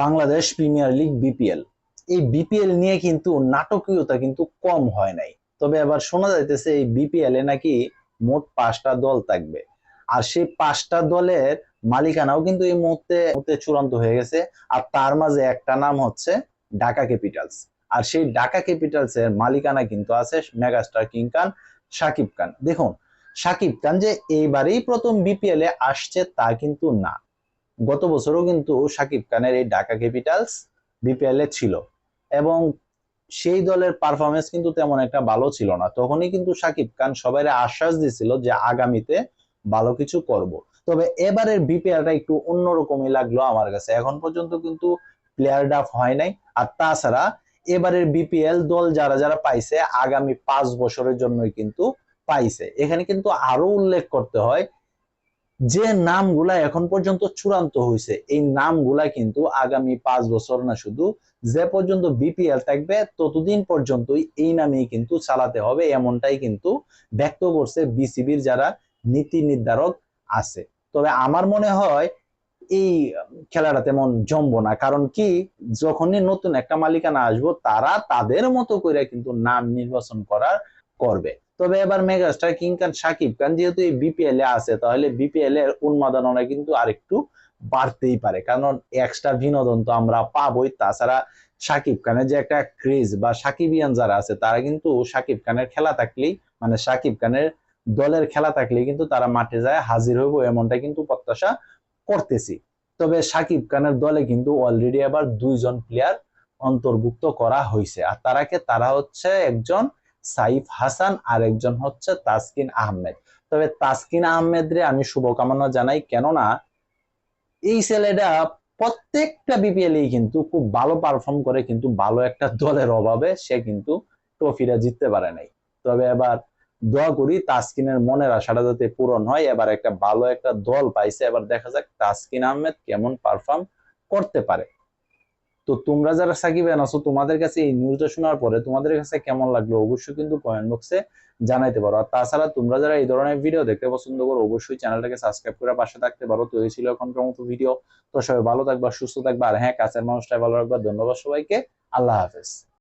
Bangladesh premier league BPL এই BPL নিয়ে কিন্তু নাটকীয়তা কিন্তু কম হয় নাই। তবে এবার শোনা যাইতেছে এই বিপিএল এ নাকি মোট পাঁচটা দল থাকবে। আর সেই পাঁচটা দলের মালিকানাও কিন্তু এই মুহূর্তে চূড়ান্ত হয়ে গেছে। আর তার মাঝে একটা নাম হচ্ছে ঢাকা ক্যাপিটালস। আর সেই ঢাকা ক্যাপিটালস এর মালিকানা কিন্তু আছে মেগাস্টার কিং খান সাকিব খান। দেখুন সাকিব খান যে এইবারেই প্রথম বিপিএল এ আসছে তা কিন্তু না। গত বছরও কিন্তু সাকিব খানের এই ঢাকা ক্যাপিটালস বিপিএল এ ছিল। এবং সেই দলের পারফরমেন্স কিন্তু তেমন একটা ভালো ছিল না। তখনই কিন্তু সাকিব খান সবাই আশ্বাস দিছিল যে আগামীতে ভালো কিছু করব। তবে এবারের বিপিএলটা একটু অন্যরকমই লাগল আমার কাছে। এখন পর্যন্ত কিন্তু প্লেয়ার ডাফ হয় নাই। আর তাছাড়া এবারের বিপিএল দল যারা যারা পাইছে, আগামী পাঁচ বছরের জন্যই কিন্তু পাইছে। এখানে কিন্তু আরও উল্লেখ করতে হয় যে নামগুলা এখন পর্যন্ত চূড়ান্ত হয়েছে এই নামগুলা কিন্তু আগামী পাঁচ বছর না শুধু, যে পর্যন্ত বিপিএল থাকবে ততদিন পর্যন্তই এই নামেই কিন্তু চালাতে হবে, এমনটাই কিন্তু ব্যক্ত করছে বিসিবির যারা নীতি নির্ধারক আছে। তবে আমার মনে হয় এই খেলাটা তেমন জমবো না, কারণ কি, যখনই নতুন একটা মালিকানা আসব, তারা তাদের মতো করে কিন্তু নাম নির্বাচন করার করবে। তবে এবার মেগাস্টার কিং খান সাকিব খান যেহেতু এই বিপিএল এ আছে, তাহলে বিপিএল এর উন্মাদনা কিন্তু আরেকটু বাড়তেই পারে। কারণ এক্সট্রা বিনোদন তো আমরা পাবোই। তাছাড়া সাকিব খানের যে একটা ক্রেজ বা সাকিবিয়ান যারা আছে, তারা কিন্তু সাকিব খানের খেলা থাকলেই মানে সাকিব খানের দলের খেলা থাকলেই কিন্তু তারা মাঠে যায়, হাজির হইব এমনটা কিন্তু প্রত্যাশা করতেছি। তবে সাকিব খানের দলে কিন্তু অলরেডি আবার দুইজন প্লেয়ার অন্তর্ভুক্ত করা হয়েছে আর তারাকে তারা হচ্ছে একজন সাইফ হাসান আর একজন হচ্ছে তাসকিন আহমেদ। তবে তাসকিন আহমেদ রে আমি শুভকামনা জানাই, কেননা এই ছেলেটা প্রত্যেকটা বিপিএল কিন্তু খুব ভালো পারফর্ম করে, কিন্তু ভালো একটা দলের অভাবে সে কিন্তু ট্রফিটা জিততে পারে নাই। তবে এবার দোয়া করি তাসকিনের মনের আশাটা যাতে পূরণ হয়, এবার একটা ভালো একটা দল পাইছে, এবার দেখা যাক তাসকিন আহমেদ কেমন পারফর্ম করতে পারে। তো তোমরা যারা সাকিবেন আছো, তোমাদের কাছে এই নিউজটা শোনার পরে তোমাদের কাছে কেমন লাগল অবশ্যই কিন্তু কমেন্ট বক্সে জানাইতে পারো। আর তাছাড়া তোমরা যারা এই ধরনের ভিডিও দেখতে পছন্দ করো, অবশ্যই চ্যানেলটাকে সাবস্ক্রাইব করে পাশে থাকতে পারো। তো এই ছিল এখনকার মতো ভিডিও তো সবাই ভালো থাকবা, সুস্থ থাকবা। আর হ্যাঁ কাছের মানুষটাই ভালো রাখবা। ধন্যবাদ সবাইকে। আল্লাহ হাফেজ।